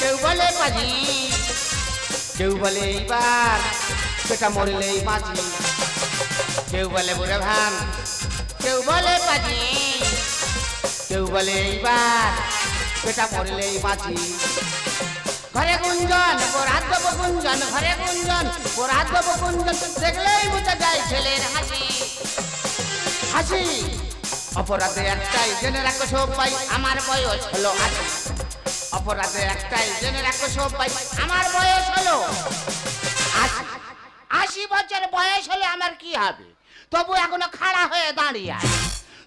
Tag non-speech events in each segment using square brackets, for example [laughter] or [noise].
কেউ বলে পাজি কেউ বলে এইবার, সেটা মরলেই বাঁচি কেউ বলে বুড়ে ভান কেউ বলে পাজি কেউ বলে এইবার, সেটা মরলেই বাঁচি ঘরে গুঞ্জন রাত দেবো গুঞ্জন, ঘরে গুঞ্জন রাত দেবো গুঞ্জন, দেখলেই বুঝে যায় ছেলের হাসি। হাসি, অপরাধে একটাই, জেনে রাখো সবাই, আমার বয়স হলো আশি। অপরাধে একটাই জেনে রাখো সবাই, আমার বয়স হলো আশি বছর বয়স হলে আমার কি হবে? তবু এখনও খাড়া হয়ে দাঁড়িয়ে আছে।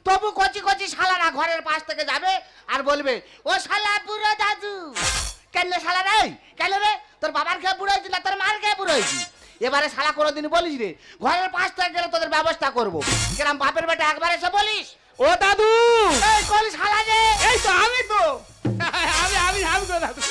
তবু কচি কচি শালারা ঘরের পাশ থেকে যাবে আর বলবে, ও শালা বুড়ো দাদু, কেন শালা রে? কেন রে? তোর বাবার খেয়ে বুড়ো না, তোর মার খেয়ে বুড়ো হয়েছি এবারে শালা কোনোদিন বলিস রে, ঘরের পাশ থেকে গেলে তোদের ব্যবস্থা করব। কিরম বাপের বেটা একবার এসে বলিস ও দাদু! এই কোন শালা রে এই তো আমি তো! আমি আমি আমি তো দাদু।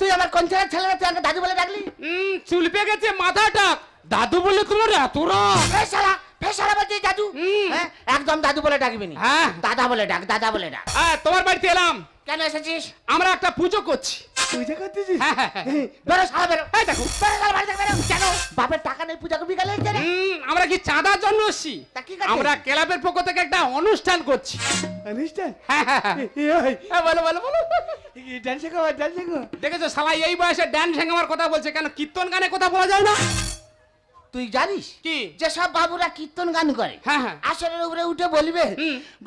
তুই আমার কোন ছেলের ছেলেরা তুই আমাকে দাদু বলে ডাকলি? হুম চুল পেয়ে গেছে মাথাটা। দাদু বলে তোমার এত রাগ। এই শালা ফেসালা বলছিস দাদু। হুম। হ্যাঁ একদম দাদু বলে ডাকবি না। হ্যাঁ। দাদা বলে ডাক দাদা বলে ডাক। হ্যাঁ তোমার বাড়িতে এলাম। কেন এসেছিস? আমরা একটা পুজো করছি। পূজা করতেছিস হ্যাঁ, হ্যাঁ, হ্যাঁ। বেরো সারা বেরো। এই দেখো বেরো বাড়ি থেকে বেরো। কেন? বাপের টাকা নেই পূজা করবি গেলে কেন আমরা কি চাঁদার জন্য আসছি তা কি আমরা ক্লাবের পক্ষ থেকে একটা অনুষ্ঠান করছি। অনুষ্ঠান? হ্যাঁ বলো বলো বলো। ড্যান্স ড্যান্স শেখো দেখেছ সালাই এই বয়সে ড্যান্স আমার কথা বলছে। কেন কীর্তন গানে কথা বলা যায় না? তুই জানিস কি? যেসব বাবুরা কীর্তন গান করে হ্যাঁ হ্যাঁ। আসলের উপরে উঠে বলবে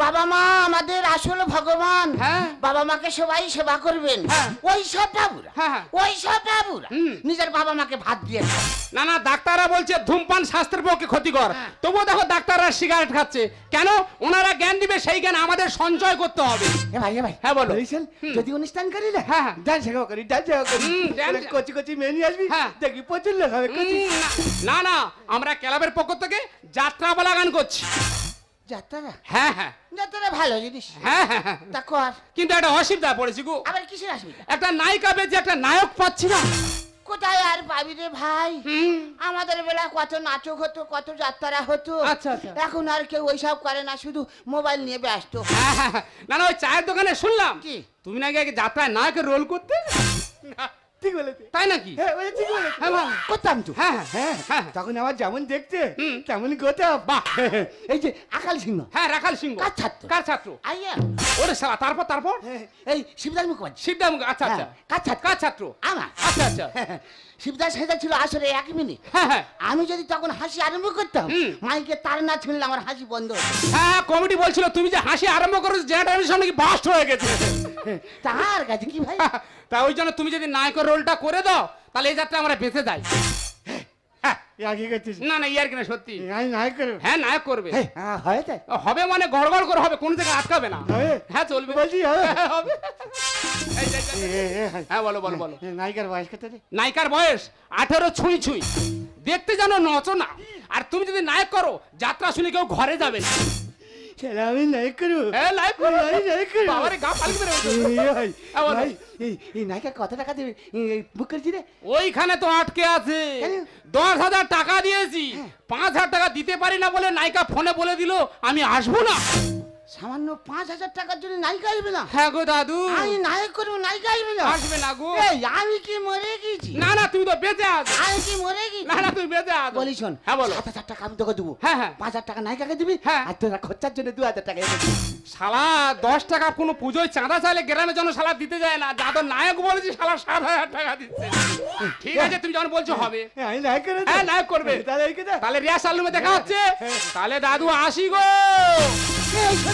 বাবা মা আমাদের আসল ভগবান। হ্যাঁ। বাবা মাকে সবাই সেবা করবেন। হ্যাঁ। ওই সব বাবুরা। ওই সব বাবুরা নিজের বাবা মাকে ভাত দিয়ে। না না ডাক্তাররা বলছে ধূমপান স্বাস্থ্যের পক্ষে ক্ষতিকর। তবুও দেখো ডাক্তাররা সিগারেট খাচ্ছে। কেন? ওনারা জ্ঞান দিবে সেই জ্ঞান আমাদের সঞ্চয় করতে হবে। এ ভাই এ ভাই। হ্যাঁ বলো। যদি অনুষ্ঠান করি না হ্যাঁ হ্যাঁ। ডান্স করি ডান্স করি। কচি কচি মেয়ে নিয়ে আসবি হ্যাঁ। দেখবি প্রচুর লোক হবে না না আমরা ক্লাবের পক্ষ থেকে যাত্রা বলা গান করছি। হ্যাঁ। হ্যাঁ। হ্যাঁ ভালো জিনিস। হ্যাঁ হ্যাঁ হ্যাঁ। তা কর। কিন্তু একটা অসুবিধা পড়েছি গো। আবার কিসের অসুবিধা? একটা নায়িকা বেজে একটা নায়ক পাচ্ছি না। কোথায় আর পাবি রে ভাই? আমাদের বেলা কত নাটক হতো কত যাত্রা হতো। আচ্ছা, আচ্ছা। এখন আর কেউ ওইসব করে না শুধু মোবাইল নিয়ে ব্যস্ত। হ্যাঁ, হ্যাঁ, হ্যাঁ। না না ওই চায়ের দোকানে শুনলাম। কি? তুমি নাকি যাত্রায় নায়কের রোল করতে? ঠিক বলেছে। তাই নাকি? হ্যাঁ ওই ঠিক বলেছে। হ্যাঁ ভালো। করতাম তো? হ্যাঁ হ্যাঁ হ্যাঁ হ্যাঁ। তখন আমার যেমন দেখতে। তেমন গোটা বাহ। [laughs] এই যে আকাল সিংহ। হ্যাঁ রাখাল সিংহ। কার ছাত্র? কার ছাত্র? আইয়া ওরে শালা তারপর তারপর? এই শিবদাস মুখোপাধ্যায়। শিবদাম আচ্ছা আচ্ছা। হ্যাঁ, কার ছাত্র? কার ছাত্র? আমার। আচ্ছা আচ্ছা। [laughs] শিবদাস সেজা ছিল আসলে এক মিনিট। হ্যাঁ হ্যাঁ। আমি যদি তখন হাসি আরম্ভ করতাম মাইকে তার না শুনলে আমার হাসি বন্ধ হ্যাঁ কমিটি বলছিল তুমি যে হাসি আরম্ভ করেছ যে টাইমের সামনে কি বাস্ট হয়ে গেছে? [laughs] তার কাছে কি ভাই? তা ওই জন্য তুমি যদি নায়কের রোলটা করে দাও তাহলে এই যাত্রা আমরা বেঁচে যাই। হ্যাঁ আগে করছিস না না ইয়ার কিনা সত্যি। হ্যাঁ নায়ক করবে। হ্যাঁ হবে মানে গড়গড় করে হবে কোন জায়গায় আটকাবে না। হ্যাঁ চলবে। বলছি হবে? হ্যাঁ, হ্যাঁ। বলো বলো বলো। নায়িকার বয়স কত নায়িকার বয়স আঠেরো ছুঁই ছুঁই। দেখতে যেন নচ না আর তুমি যদি নায়ক করো যাত্রা শুনে কেউ ঘরে যাবে না। আমি করব হ্যাঁ আমি করব গা ভাই, ভাই, এই নায়িকা কত টাকা দেবে বুক করেছি রে ওইখানে তো আটকে আছে দশ হাজার টাকা দিয়েছি পাঁচ হাজার টাকা দিতে পারি না বলে নায়িকা ফোনে বলে দিল আমি আসব না সামান্য পাঁচ হাজার টাকার জন্য নায়িকা আসবে না? হ্যাঁ গো দাদু। আমি নায়ক করব নায়িকা আসবে না? আসবে না গো। এই আমি কি মরে গেছি? না না তুমি তো বেঁচে আছো। আমি কি মরে গেছি? না না তুমি বেঁচে আছো। বলি শোন হ্যাঁ বলো। সাত হাজার টাকা আমি তোকে দেবো। হ্যাঁ হ্যাঁ। পাঁচ হাজার টাকা নায়িকাকে দিবি হ্যাঁ। আর তোরা খরচার জন্য দু হাজার টাকা। শালা দশ টাকা কোনো পুজোয় চাঁদা চাইলে গ্রামের জন্য শালা দিতে যায় না। যা তো নায়ক বলেছি শালা সাত হাজার টাকা দিচ্ছে। ঠিক আছে তুমি যখন বলছো হবে। আমি নাই করে হ্যাঁ নায়ক করবে। তাহলে রিয়াসাল রুমে দেখা হচ্ছে। তাহলে দাদু আসি গো।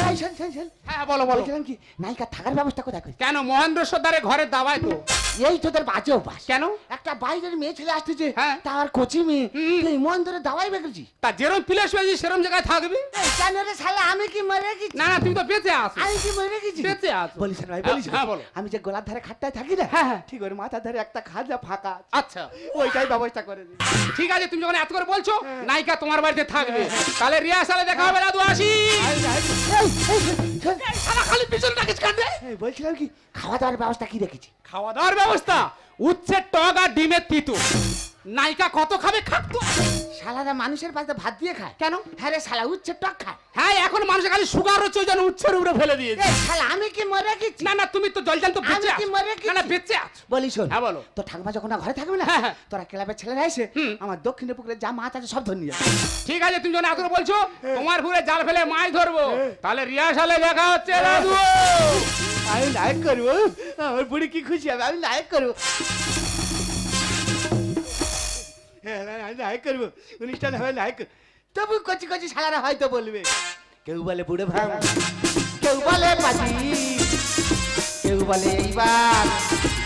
শোন, শোন, শোন, শোন। হ্যাঁ বলো বলো। বলছিলাম কি নায়িকা থাকার ব্যবস্থা কোথায় করি কেন? মহেন্দ্র সর্দারে ঘরের দাবায় তো। এই তোদের বাজে অভ্যাস। কেন? একটা বাইরের মেয়ে ছেলে আসতেছে হ্যাঁ। তার কচি মেয়ে হুম। তুই মন ধরে দাওয়াই বেগেছি তা যেরম প্লেস হয়েছি সেরম জায়গায় থাকবি। কেন রে শালা আমি কি মরে গেছি? না না তুমি তো বেঁচে আছো। আমি কি মরে গেছি? বেঁচে আছো। বলিস না ভাই বলিস না। হ্যাঁ, বলো। আমি যে গোলার ধারে খাটটায় থাকি না হ্যাঁ, হ্যাঁ। ঠিক ওর মাথার ধারে একটা খাজা ফাঁকা আছে। আচ্ছা। ওইটাই ব্যবস্থা করে দিই ঠিক আছে তুমি যখন এত করে বলছো নায়িকা তোমার বাড়িতে থাকবে। তাহলে রিহার্সালে দেখা হবে দাদু আসি। এই, খালি পিছনে এই, বলছিলাম কি খাওয়া দাওয়ার ব্যবস্থা কি রেখেছি খাওয়া দাওয়ার ব্যবস্থা? উচ্ছে টক আর ডিমের তিতু। নায়িকা কত খাবে খাকতো শালারা মানুষের পাশে ভাত দিয়ে খায়। কেন? হ্যাঁ রে শালা উচ্ছে টক খায়। হ্যাঁ এখন মানুষের খালি সুগার হচ্ছে যেন উচ্ছের উপরে ফেলে দিয়েছে। শালা আমি কি মরে গেছি? না না তুমি তো জলজান তো বেঁচে আমি কি। মরে না না গেছি? বেঁচে আছো। বলি শোন হ্যাঁ, বলো। তো ঠাকুমা যখন ঘরে থাকবে না হ্যাঁ, হ্যাঁ। তোরা ক্লাবের ছেলেরা এসে আমার দক্ষিণে পুকুরে যা মাছ আছে সব ধরে নিয়ে ঠিক আছে তুমি যখন করে বলছো তোমার ঘুরে জাল ফেলে মাছ ধরবো। তাহলে রিহার্সালে দেখা হচ্ছে দাদু আমি নায়ক করব আমার বুড়ি কি খুশি হবে আমি নায়ক করব। হ্যাঁ আমি নায়ক করব। অনুষ্ঠান হবে করব। তবু কচি কচি শালারা হয়তো বলবে। কেউ বলে বুড়ো ভাম কেউ বলে পাজি। কেউ বলে এইবার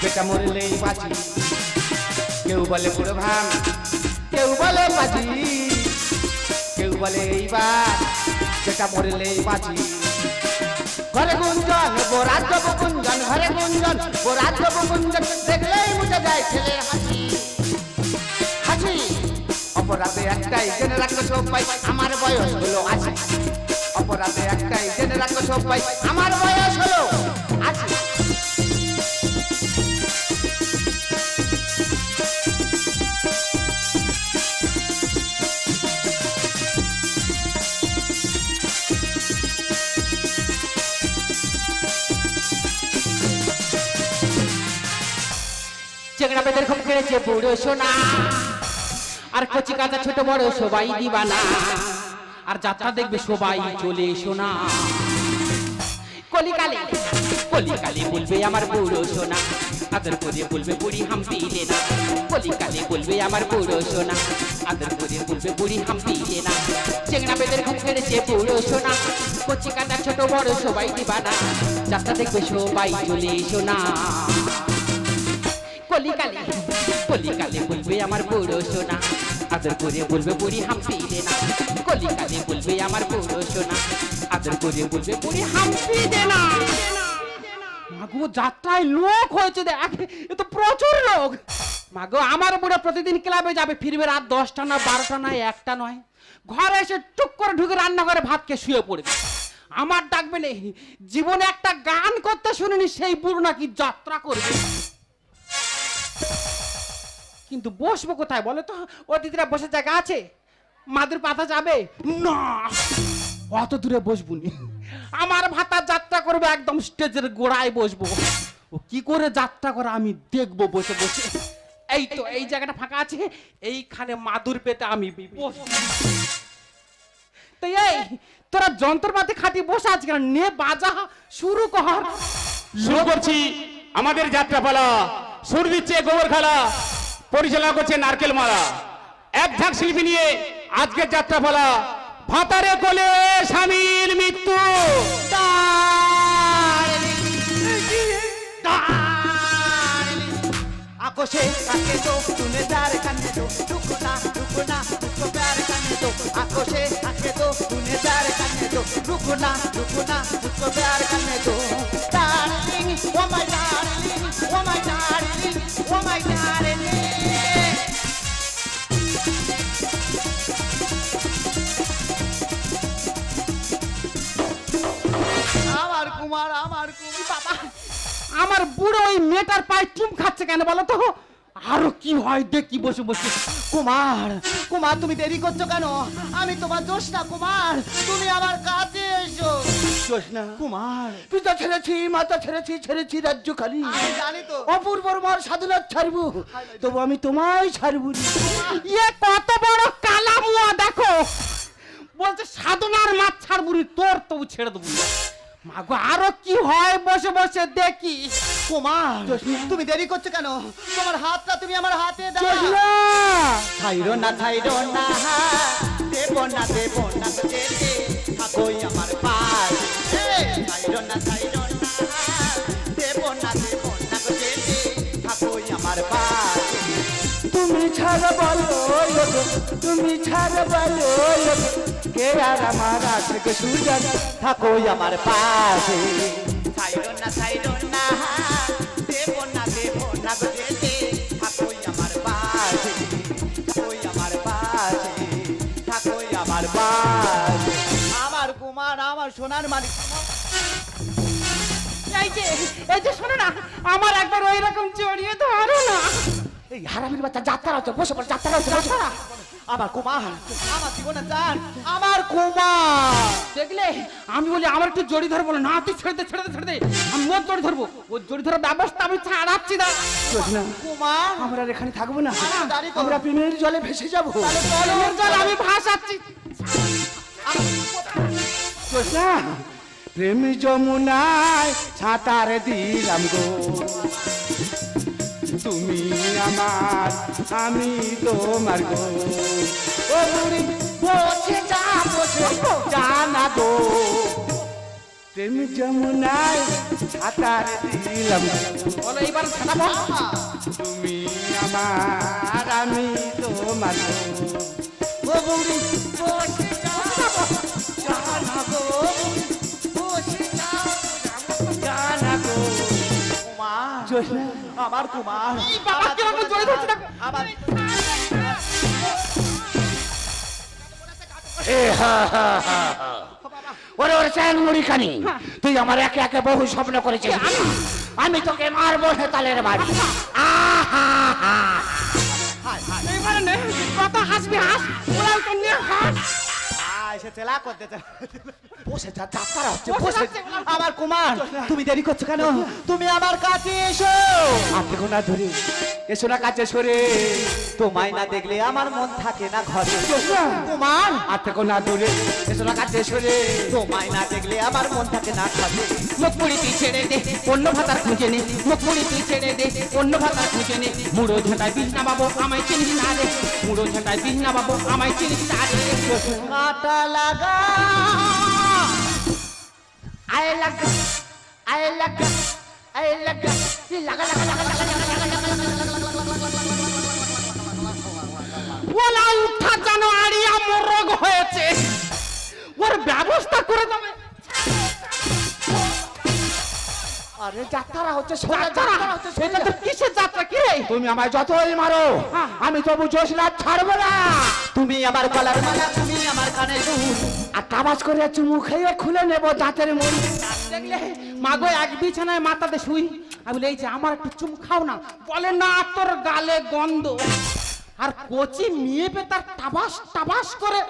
বেটা মরলে বাঁচি কেউ বলে বুড়ো ভাম কেউ বলে পাজি। কেউ বলে এইবার বেটা মরলে বাঁচি ঘরে গুঞ্জন বোরাত গুঞ্জন ঘরে গুঞ্জন বোরাত গুঞ্জন দেখলেই মুছে যায় ছেলের হাসি। অপরাধে একটাই, জেনে রাখো সবাই, আমার বয়স হলো আশি অপরাধে একটাই, জেনে রাখো সবাই, আমার বয়স হলো আশি চেংড়া বেদের খুব খেয়েছে বুড়ো সোনা। আর কচি কাঁচা ছোট বড় সবাই দিবানা আর যাত্রা দেখবে সবাই চলে সোনা কলিকালে কলিকালে বলবে আমার বুড়ো সোনা। আদর করে বলবে বুড়ি হাম্পি রে না। কলিকালে বলবে আমার বুড়ো সোনা। আদর করে বলবে বুড়ি হাম্পি রে না। চেংড়া বেদের খুব খেয়েছে বুড়ো সোনা। কচি কাঁচা ছোট বড় সবাই দিবানা যাত্রা দেখবে সবাই চলে সোনা কলিকালে কলিকালে বলবে আমার বুড়ো আদর করে বলবে হাম্পি না। কলিকালে বলবে আমার আদর করে বলবে হাম্পি না। মাগো যাত্রায় লোক হয়েছে দেখ। এ তো প্রচুর লোক। মাগো আমার বুড়ো প্রতিদিন ক্লাবে যাবে, ফিরবে রাত দশটা না বারোটা না একটা নয়। ঘরে এসে টুক করে ঢুকে রান্না করে ভাত খেয়ে শুয়ে পড়বে। আমার ডাকবে নেই জীবনে একটা গান করতে শুনিনি, সেই বুড়ো নাকি যাত্রা করবে। কিন্তু বসবো কোথায় বলো তো? অতিথিরা বসে জায়গা আছে? মাদুর পাতা যাবে? না। অত দূরে বসবো নি আমার ভাতা যাত্রা করবে একদম স্টেজের গোড়ায় বসবো। ও কি করে যাত্রা করে আমি দেখব বসে বসে। এই তো, এই জায়গাটা ফাঁকা আছে। এইখানে মাদুর পেতে আমি। তো এই, তোরা যন্ত্রপাতি খাটিয়ে বসে আজকে নে, বাজা, শুরু কর। শুরু করছি আমাদের যাত্রা যাত্রাপালা। সুর দিচ্ছে গোবর খালা। পরিচালনা করছে নারকেল মালা। এক ঝাঁক শিল্পী নিয়ে আজকের যাত্রাপালা। ভাতারে কোলে স্বামীর মৃত্যু। আকোশে কাকে তো তুনে যার কানে তো রুকনা রুকনা রুকো প্যার কানে তো আকোশে কাকে তো তুনে যার কানে তো রুকনা রুকনা রুকো প্যার কানে তো darling oh my darling oh my darling আমার বুড়ো ওই মেয়েটার পায়ে চুম খাচ্ছে কেন বলো তো? আরও কি হয় দেখি বসে বসে। কুমার কুমার তুমি দেরি করছ কেন? আমি তোমার দোষ না কুমার তুমি আমার কাছে এসো। দোষ না কুমার। পিতা ছেড়েছি মাতা ছেড়েছি ছেড়েছি রাজ্য খালি। আমি জানি তো। অপূর্ব মার সাধনার ছাড়বো। তবু আমি তোমায় ছাড়বো। ইয়ে কত বড় কালা মুয়া দেখো। বলছে সাধনার মাছ ছাড়বুরি তোর তবু ছেড়ে দেবো। মাগো আরও কি হয় বসে বসে দেখি। কুমার তুমি দেরি করছ কেন? তোমার হাতটা তুমি আমার হাতে দাও! ছাইরো না ছাইরো না দেব না দেব না যেতে থাকোই আমার পাশ ছাইরো না ছাইরো না দেব না দেব না যেতে থাকোই আমার পাশ তুমি ছাড়া বলো তুমি ছাড়া বলো কে আর আমার থেকে সুজন? থাকোই আমার পাশে ছাইরো না ছাইরো কুমার আমার সোনার মালিক। এই যে এই যে শোনো না আমার একবার ওই রকম জড়িয়ে ধরো না। এই হারামির বাচ্চা যাত্রা হচ্ছে বসে পড় যাত্রা হচ্ছে বসে পড়। আমার কুমার আমার জীবনে চান আমার কুমার। দেখলে আমি বলি আমার একটু জড়ি ধরবো না তুই ছেড়ে দে ছেড়ে দে ছেড়ে দে। আমি ওর জড়ি ধরবো। ওর জড়ি ধরার ব্যবস্থা আমি ছাড়াচ্ছি না। কুমার। আমরা আর এখানে থাকব না। আমরা প্রেমের জলে ভেসে যাব। জল আমি ভাসাচ্ছি। জোসনা, প্রেম যমুনায় সাঁতার দিলাম গো। তুমি আমার আমি তোমার গো। ও বুড়ি বসে যা বসে যা না গো। প্রেম যমুনায় সাঁতার দিলাম তুমি আমার আমি তোমার গো। ও আমার বাবা, ধরছে হা। ওরে ওরে চ্যাং মুড়ি খানি তুই আমার একে একে বহু স্বপ্ন করেছিস। আমি তোকে মারবো হেতালের বাড়ি। আহা। হা কত হাসবি নিয়ে হাস। আয়, সে চেলা করতে বসে যা যাত্রা হচ্ছে বসে আমার কুমার তুমি দেরি করছ কেন? তুমি আমার কাছে এসো। আপনি কোনা ধরে এসো না কাছে সরে। তোমায় না দেখলে আমার মন থাকে না ঘরে। কুমার। আপনি কোনা ধরে এসো না কাছে সরে। তোমায় না দেখলে আমার মন থাকে না ঘরে। মুখ তুই ছেড়ে দে অন্য ভাতার খুঁজে নে। মুখ তুই ছেড়ে দে অন্য ভাতার খুঁজে নে। মুড়ো ঝাঁটায় বিষ না বাবু আমায় চিনিস না রে। মুড়ো ঝাঁটায় বিষ না বাবু আমায় চিনিস না রে। কাটা লাগা আয় লাগা আয় লাগা লাগা লাগা লাগা লাগা লাগা ওলা উঠা জানো আড়িয়া হয়েছে ওর ব্যবস্থা করে দেবে আরে যাত্রা হচ্ছে যাত্রা তো কিসের কি রে? তুমি আমায় যতই মারো আমি তবু জোসনা ছাড়বো না। তুমি আমার গলার মালা তুমি আমার কানে আর তাবাজ করে চুমু খেয়ে খুলে নেব দাঁতের মুড়ি। দেখলে মাগো এক বিছানায় মাথাতে শুই। আমি বলি এই যে আমার একটু চুম খাও না। বলে না তোর গালে গন্ধ। আর কচি মেয়ে পে তার টাবাস টাবাস করে।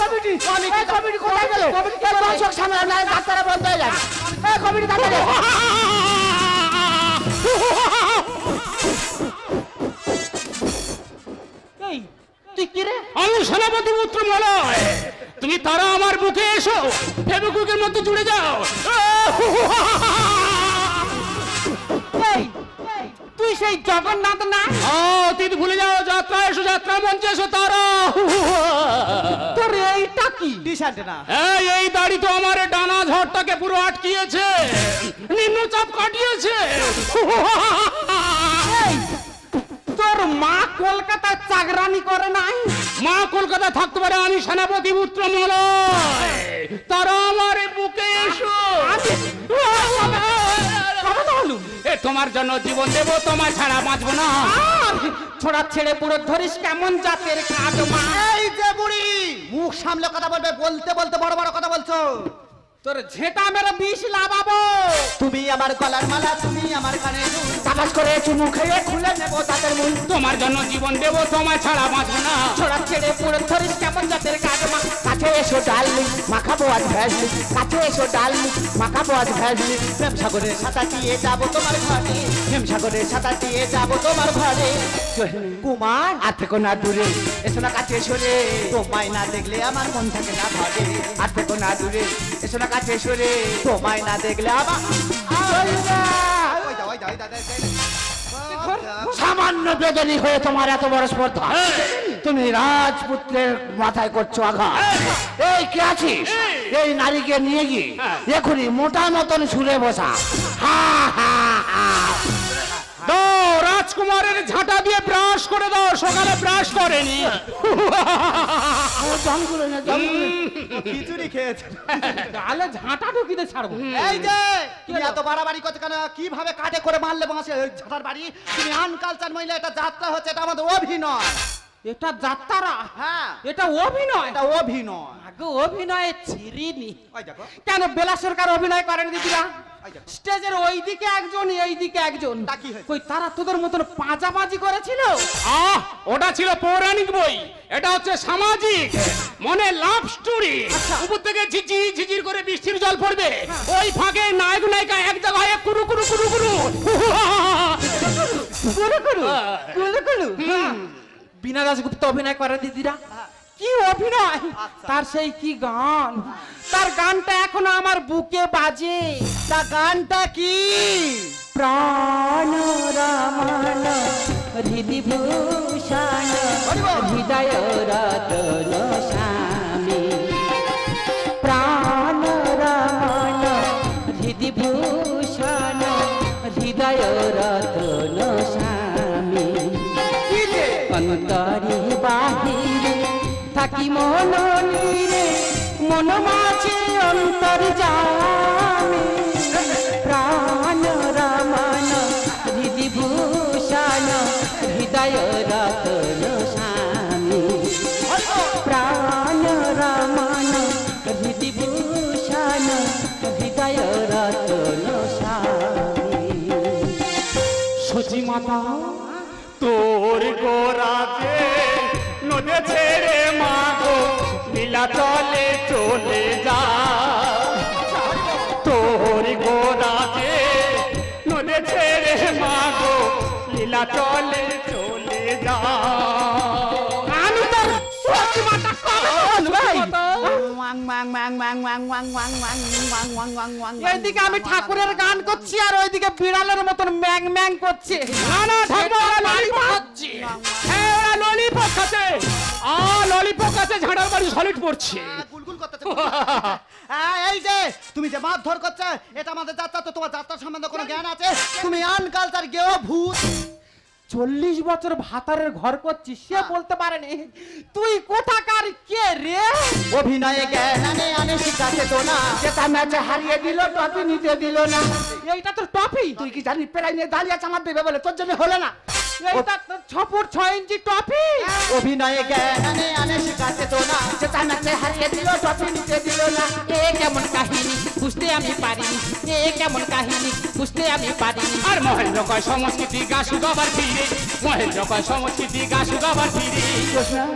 কমিটি? কমিটি কমিটি কোথায় গেল? এ দর্শক সামনে না যাত্রা বন্ধ হয়ে যাবে। এ কমিটি তাড়াতাড়ি এই তুই কি রে? আমি সেনাপতি পুত্র মলয়। তুমি তারা আমার বুকে এসো। ফেবুকুকের মধ্যে জুড়ে যাও। তুই সেই জগন্নাথ না? অতীত ভুলে যাও যাত্রা এসো যাত্রা মঞ্চে এসো তারা। তোর এইটা কি? টি-শার্ট না এই এই দাড়ি তো আমার ডানা ঝড়টাকে পুরো আটকিয়েছে। নিম্নচাপ কাটিয়েছে। তোর মা কলকাতায় চাকরানি করে নাই? মা কলকাতা থাকতে পারে আমি সেনাপতি পুত্র মলয় তারা আমার বুকে এসো। তোমার জন্য জীবন দেব তোমার ছাড়া বাঁচবো না। ছোড়া ছেড়ে পুরো ধরিস কেমন জাতের কাজ মা? এই যে বুড়ি মুখ সামলে কথা বলবে বলতে বলতে বড় বড় কথা বলছো। তোর ঝেঁটা মেরে বিষ লাগাবো। তুমি আমার গলার মালা তুমি আমার কানে তাবাজ করে চুমু খেয়ে খুলে নেব তাদের মুড়ি তোমার জন্য জীবন দেবো তোমার ছাড়া বাঁচবো না। ছোড়া ছেড়ে পুরো ধরিস কেমন জাতের কাজ মা। কাছে এসো ডাললি মাখাবো আজ ভ্যাসলি কাছে এসো ডাললি মাখাবো আজ ভ্যাসলি প্রেম সাগরে সাঁতার দিয়ে যাব তোমার ঘরে। প্রেম সাগরে সাঁতার দিয়ে যাব তোমার ঘরে। কুমার আর থেকো না দূরে। এসো না কাছে সরে তোমায় না দেখলে আমার মন থাকে না ঘরে আর থেকো না দূরে। এসো না তোমায় না দেখলে আবার সামান্য বেদনী হয়ে তোমার এত বড় স্পর্ধা। তুমি রাজপুত্রের মাথায় করছ আঘাত। এই। কে আছিস? এই। নারীকে নিয়ে গিয়ে এখনই মোটা মতন সুরে বসা। হা হা দাও রাজকুমারের ঝাঁটা দিয়ে ব্রাশ করে দাও সকালে ব্রাশ করেনি। না খিচুড়ি খেয়েছে। গালে ঝাঁটা ঢুকিতে ছাড়বো। এই যে তুমি এত বাড়াবাড়ি করছ কেন? কীভাবে কাটে করে মারলে ওই ঝাঁটার বাড়ি? তুমি আনকালচার মহিলা এটা যাত্রা হচ্ছে এটা আমাদের অভিনয়। এটা যাত্রা হ্যাঁ। এটা অভিনয়? এটা অভিনয়। আগে অভিনয়ে দেখো। কেন বেলা সরকার অভিনয় করেন দিদিরা? স্টেজের ওই দিকে একজন এই দিকে একজন। তা কই তারা তোদের মতন পাঁচাপাঁচি করেছিল? আহ ওটা ছিল পৌরাণিক বই। এটা হচ্ছে সামাজিক। মনে লাভ স্টোরি। উপর থেকে ঝিঝি ঝিঝির করে বৃষ্টির জল পড়বে। ওই ফাঁকে নায়ক নায়িকা এক জায়গায় কুরু কুরু কুরু কুরু। কুলু কুলু কুলু কুলু বিনা দাসগুপ্ত অভিনয় করে দিদিরা। কি অভিনয়? তার সেই কি গান? তার গানটা এখনও আমার বুকে বাজে। তা গানটা কি? প্রাণ রমণ হৃদি ভূষণ হৃদয় রতন স্বামী প্রাণ রমণ হৃদি ভূষণ হৃদয় রতন স্বামী অন্তরে থাকি মন নীরে? মন মাঝে অন্তর জামি প্রাণ রমণ হৃদি ভূষণ হৃদয় রতন স্বামী। প্রাণ রমণ হৃদি ভূষণ হৃদয় রতন সচি মাতা তোর গোরাতে নদে ছেড়ে চলে যা তোর গোরাতে নদে ছেড়ে মা গো লীলা চলে চলে যা এইদিকে আমি ঠাকুরের গান করছি আর ওইদিকে বিড়ালের মতন ম্যাং ম্যাং করছে হ্যাঁ ওরা ললিপপ আ ললিপপ খাচ্ছে ঝাড়ার বাড়ি সলিড পড়ছে [laughs] এই যে, তুমি যে মারধর করছে, এটা আমাদের যাত্রা, তো তোমার যাত্রার সম্বন্ধে কোনো জ্ঞান আছে? তুমি আনকালচার গেও ভূত। চল্লিশ বছর ভাতারের ঘর করছিস সে বলতে পারেনি। তুই কোথাকার? কে রে? অভিনয়ে জ্ঞান আনে শিখাতে তো না। যেটা ম্যাচে হারিয়ে দিল টপি নিতে দিল না। এইটা তোর টপি তুই কি জানি পেরাই নিয়ে দাঁড়িয়ে আছে আমার দেবে বলে? তোর জন্য হলো না। এইটা তোর ছ ফুট ছ ইঞ্চি টপি অভিনয়ে জ্ঞান আনে আনে শিখাতে তো না। যেটা ম্যাচে হারিয়ে দিল টপি নিতে দিল না। এ কেমন কাহিনী বুঝতে আমি পারিনি। এ কেমন কাহিনী বুঝতে আমি পারিনি। আর মহেন্দ্র কয় সংস্কৃতি গা শুকাবার ফিরে সংস্কৃতি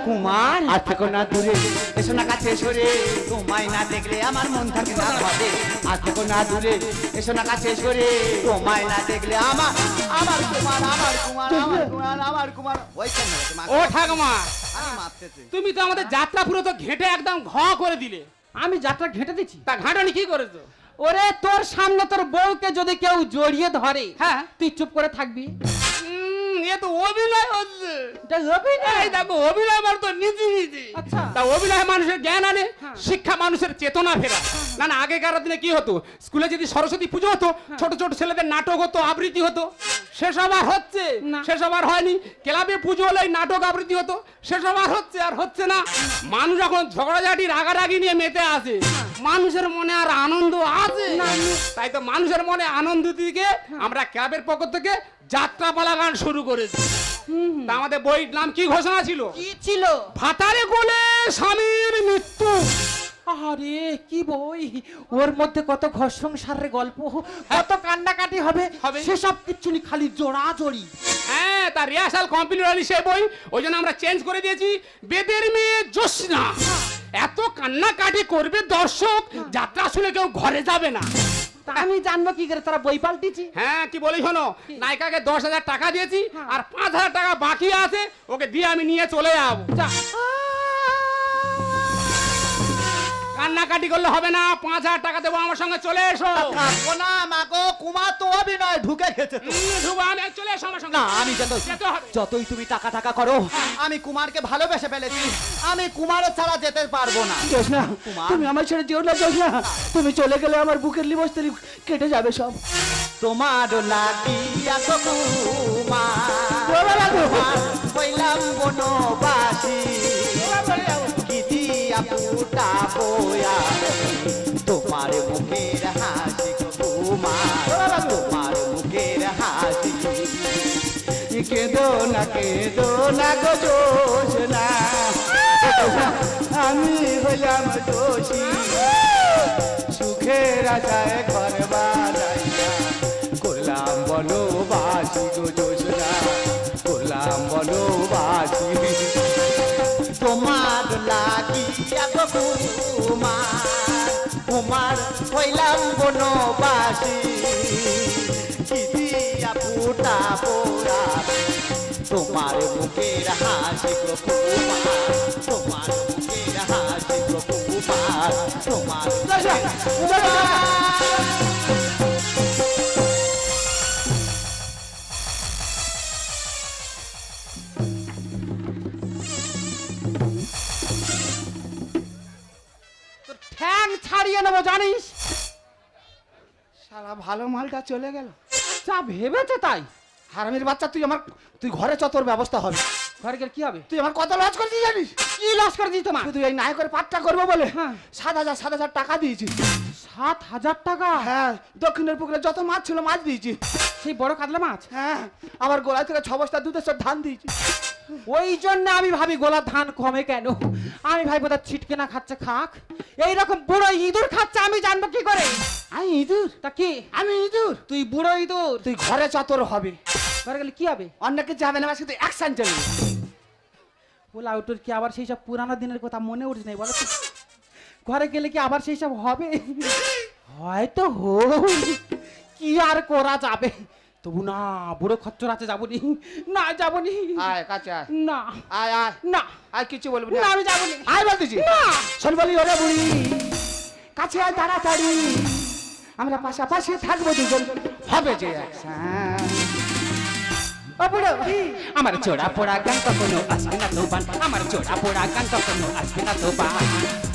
কুমার আর থাকো না দূরে এসো না কাছে সরে। তোমায় না দেখলে আমার মন থাকে না ভাবে। আর থাকো না দূরে এসো না কাছে সরে। তোমায় না দেখলে আমার আমার কুমার আমার কুমার আমার কুমার আমার কুমার। রয়েছে, মা। ও ঠাকুমা আমি মারতেছি তুমি তো আমাদের যাত্রা পুরো তো ঘেটে একদম ঘ করে দিলে। আমি যাত্রা ঘেটে দিচ্ছি? তা ঘাটানি কি করেছ? ওরে তোর সামনে তোর বউকে যদি কেউ জড়িয়ে ধরে হ্যাঁ। তুই চুপ করে থাকবি? এ তো অভিনয় হচ্ছে। এটা অভিনয়? দেখো অভিনয় মানে তো নিজে নিজে আচ্ছা। তা অভিনয় মানুষের জ্ঞান আনে শিক্ষা মানুষের চেতনা ফেরা না না আগেকার দিনে কি হতো? স্কুলে যদি সরস্বতী পুজো হতো ছোট ছোট ছেলেদের নাটক হতো আবৃত্তি হতো সেসব আর হচ্ছে। সেসব আর হয়নি। ক্লাবে পুজো হলে নাটক আবৃত্তি হতো সেসব আর হচ্ছে আর হচ্ছে না। মানুষ এখন ঝগড়াঝাটি রাগারাগি নিয়ে মেতে আছে মানুষের মনে আর আনন্দ আছে। তাই তো মানুষের মনে আনন্দ দিকে আমরা ক্লাবের পক্ষ থেকে যাত্রাপালা গান শুরু করেছি। তা আমাদের বইয়ের নাম কি ঘোষণা ছিল? কি ছিল? ভাতারে কোলে স্বামীর মৃত্যু। আরে কি বই? ওর মধ্যে কত ঘর সংসারের গল্প কত কান্নাকাটি হবে। সেসব কিচ্ছু নি খালি জোড়া জড়ি হ্যাঁ তার রিহার্সাল কমপ্লিট হলি সেই বই ওই জন্য আমরা চেঞ্জ করে দিয়েছি। বেদের মেয়ে জোসনা এত কান্নাকাটি করবে দর্শক যাত্রা শুনে কেউ ঘরে যাবে না। আমি জানব কি করে তারা বই পাল্টিছি? হ্যাঁ কি বলি শোনো নায়িকাকে দশ হাজার টাকা দিয়েছি আর পাঁচ হাজার টাকা বাকি আছে ওকে দিয়ে আমি নিয়ে চলে যাব। যা। কান্নাকাটি করলে হবে না পাঁচ হাজার টাকা দেবো আমার সঙ্গে চলে এসো। কাকো না মাগো কুমার তো অভিনয় ঢুকে গেছে তো। আমি চলে এসো আমার সঙ্গে। না আমি যত যেতে হবে। যতই তুমি টাকা টাকা করো আমি কুমারকে ভালোবেসে ফেলেছি। আমি কুমারের ছাড়া যেতে পারব না। জোসনা। তুমি আমার ছেড়ে যেও না জোসনা। তুমি চলে গেলে আমার বুকের লিবস তেলি কেটে যাবে সব। তোমার লাগিয়া তো বয়া তোমার মুখের হাসি গো কুমার তোমার মুখের হাসি। কেঁদো না কেঁদো না গো জোসনা। আমি হইলাম দোষী। সুখের আশায় ঘর বানাই বনবাসী গো জোসরা গোলাম বনবাসী। তোমার লাগিয়া গো কুমার কুমার হইলাম বনবাসী। কি দিয়া ফুটা পোড়া তোমার মুখের হাসি গো কুমার তোমার মুখের হাসি গো কুমার তোমার ঠ্যাং নেব জানিস? সারা ভালো মালটা চলে গেল। যা ভেবেছে তাই। হারামির বাচ্চা তুই আমার তুই ঘরে চতর তোর ব্যবস্থা হবে। ঘরে গেলে কি হবে? তুই আমার কত লজ করছিস জানিস? কি লস করে দিই তোমার? শুধু এই নাই করে পাটটা করব বলে হ্যাঁ। সাত হাজার সাত হাজার টাকা দিয়েছি। সাত হাজার টাকা? হ্যাঁ দক্ষিণের পুকুরে যত মাছ ছিল মাছ দিয়েছি। সেই বড় কাতলা মাছ? হ্যাঁ আবার গোলা থেকে ছ বস্তা দুধের সব ধান দিয়েছি। ওই জন্য আমি ভাবি গোলার ধান কমে কেন? আমি ভাই বোধহয় ছিটকে না খাচ্ছে খাক। এইরকম বুড়ো ইঁদুর খাচ্ছে আমি জানব কি করে? আমি ইঁদুর? তা কি? আমি ইঁদুর। তুই বুড়ো ইঁদুর। তুই ঘরে চ তোর হবে। ঘরে গেলে কি হবে? অন্যকে যাবে না আমার সাথে অ্যাকশন চলবে। বলা ওটার কি আবার সেই সব পুরানো দিনের কথা মনে উঠছে নাই বলো? ঘরে গেলে কি আবার সেই সব হবে? হয়তো হো কি আর করা যাবে? তবু না বুড়ো খচ্চর আছে যাবনি। না যাবনি। আয় কাছে আয়। না। আয় আয়। না। আয় কিছু বলবি না আমি যাবনি। আয় বলতেছি। না। শোন বলি ওরে বুড়ি। কাছে আয় তাড়াতাড়ি। আমরা পাশাপাশি থাকব দুজন। হবে যে action। ও বুড়ো আমার চোরা পোড়া গান কখনো আসবে না তো বান। আমার চোরা পোড়া গান কখনো আসবে না তো বান।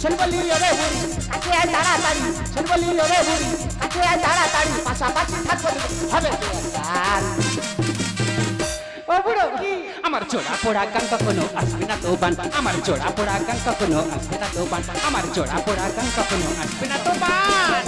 শোন বলি ওরে বুড়ি কাছে আয় তাড়াতাড়ি। শোন বলি ওরে বুড়ি কাছে আয় তাড়াতাড়ি। পাশাপাশি থাকব হবে আমার চোরা পোড়া গান কখনো আসবে না তো বান। আমার চোরা পোড়া গান কখনো আসবে না তো বান। আমার চোরা পোড়া গান কখনো আসবে না তো বান।